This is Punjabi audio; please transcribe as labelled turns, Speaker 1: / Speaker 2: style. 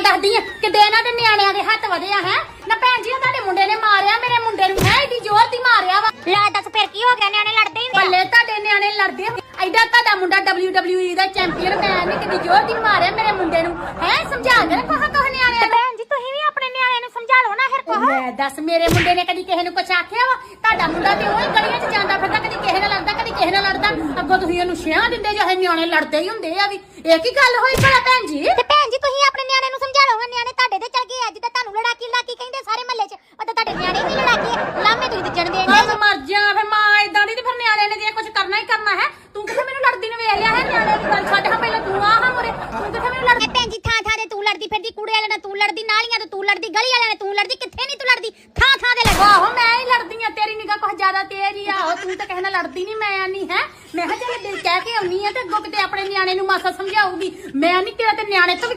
Speaker 1: ਮੈਂ ਦੱਸਦੀ ਆ। ਕਿ ਦੇ ਇਹਨਾਂ ਦੇ ਨਿਆਣਿਆਂ ਦੇ ਹੱਥ ਵਧਿਆ ਹੈ? ਨਾ ਭੈਣ ਜੀ ਉਹ ਤੁਹਾਡੇ ਮੁੰਡੇ ਨੇ ਮਾਰਿਆ ਮੇਰੇ ਮੁੰਡੇ ਨੂੰ ਹੈ? ਇਹਦੀ ਜ਼ੋਰ ਦੀ ਮਾਰਿਆ ਵਾ।
Speaker 2: ਲੈ ਦੱਸ ਫਿਰ ਕੀ ਹੋ ਗਿਆ? ਨਿਆਣੇ ਲੜਦੇ ਹੀ ਆ।
Speaker 1: ਬੱਲੇ ਤੁਹਾਡੇ ਨਿਆਣੇ ਲੜਦੇ ਆ। ਐਡਾ ਤੁਹਾਡਾ ਮੁੰਡਾ WWE ਦਾ ਚੈਂਪੀਅਨ ਮੈਂ ਨਹੀਂ ਕਦੀ ਜ਼ੋਰ ਦੀ ਮਾਰਿਆ ਮੇਰੇ ਮੁੰਡੇ ਨੂੰ। ਹੈ? ਸਮਝਾ ਕੇ ਰੱਖੋ ਹਾਂ ਕਹ ਨਿਆਣਿਆਂ ਨੂੰ।
Speaker 2: ਭੈਣ ਜੀ ਤੁਸੀਂ ਵੀ ਆਪਣੇ ਨਿਆਣੇ ਨੂੰ ਸਮਝਾ ਲਓ ਨਾ ਫਿਰ
Speaker 1: ਉਹ ਮੈਂ ਦੱਸ ਮੇਰੇ ਮੁੰਡੇ ਨੇ ਕਦੀ ਕਿਸੇ ਨੂੰ ਕੁਛ ਆਖਿਆ ਵਾ? ਤੁਹਾਡਾ ਮੁੰਡਾ ਤੇ ਉਹ ਗਲੀਆਂ 'ਚ ਜਾਂਦਾ ਫਿਰਦਾ ਕਦੀ ਕਿਸੇ ਨਾਲ ਲੜਦਾ ਕਦੀ ਕਿਸੇ ਨਾਲ ਲੜਦਾ। ਅੱਗੋਂ ਤੁਸੀਂ ਉਹਨੂੰ ਛਿਆਂ ਦਿੰਦੇ ਜੋ ਇਹ ਨਿਆਣੇ ਲੜਦੇ ਹੀ ਹੁੰਦੇ ਆ ਵੀ। ਇਹ ਕੀ ਗੱਲ ਹੋਈ ਭਲਾ ਭੈਣ ਜੀ?
Speaker 2: ਤੇ ਭੈਣ ਜੀ ਤੁਸੀਂ ਆਪਣੇ ਨਿਆਣੇ ਨੂੰ ਸਮਝਾ ਲਓ ਹਾਂ ਨਿਆਣੇ ਤੁਹਾਡੇ ਤੇ ਚਲ ਗਏ ਅੱਜ ਤਾਂ ਤੁਹਾਨੂੰ ਲੜਾਕੀ ਲੜਾਕੀ ਕਹਿੰਦੇ ਸਾਰੇ ਮਹੱਲੇ 'ਚ ਉਹ ਤਾਂ ਤੁਹਾਡੇ ਨਿਆਣੇ ਨਹੀਂ ਲੜਾਕੀ ਆ। ਲਾਮੇ ਤੁਸੀਂ ਦਿੱਜਣ ਦੇ
Speaker 1: ਹਾਂ ਮਰ ਜਾ ਫਿਰ ਮਾਂ ਇਦਾਂ ਦੀ ਤੇ ਫਿਰ ਨਿਆਣੇ ਨੇ ਜੇ ਕੁਝ ਕਰਨਾ ਹੀ ਕਰਨਾ ਹੈ। ਤੂੰ ਕਿੱਥੇ ਮੈਨੂੰ ਲੜਦੀ ਨੂੰ ਵੇਖ ਲਿਆ ਹੈ? ਨਿਆਣੇ ਦੀ ਗੱਲ ਛੱਡ ਹਾਂ ਪਹਿਲਾਂ ਤੂੰ ਆ ਹਾਂ ਮੁਰੇ। ਤੂੰ ਕਿੱਥੇ ਮੈਨੂੰ ਲੜਦੀ
Speaker 2: ਭੈਣ ਜੀ ਥਾਂ ਥਾਂ ਤੇ ਤੂੰ ਲੜਦੀ ਫਿਰਦੀ ਕੁੜੇ ਵਾਲਿਆਂ ਨਾਲ ਤੂੰ ਲੜਦੀ ਨਾਲੀਆਂ ਤੇ ਤੂੰ ਲੜਦੀ ਗਲੀ ਵਾਲਿਆਂ ਨਾਲ ਤੂੰ ਲੜਦੀ ਕਿੱਥੇ ਨਹੀਂ ਤੂੰ ਲੜਦੀ? ਥਾਂ ਥਾਂ ਤੇ ਲੜਦੀ।
Speaker 1: ਆਹੋ ਮੈਂ ਹੀ ਲੜਦੀ ਆ ਤੇਰੀ ਨਿਗਾਹ ਕੁਝ ਜ਼ਿਆਦਾ ਤੇਜ਼ ਹੀ ਆ। ਆਹੋ ਤੂੰ ਤਾਂ ਨਾਲ ਲੜਦੀ ਨਹੀਂ ਮੈਂ ਨਹੀਂ ਹੈ। ਮੈਂ ਕਿਹਾ ਚੱਲ ਦਿਲ ਕਹਿ ਕੇ ਆਉਣੀ ਆ ਤੇ ਅੱਗੋਂ ਕਿਤੇ ਆਪਣੇ ਨਿਆਣੇ ਨੂੰ ਮਾਸਾ ਸਮਝਾਊਗੀ। ਮੈਂ ਨਹੀਂ ਤੇਰਾ ਤੇ ਨਿਆਣੇ ਤੋਂ ਵੀ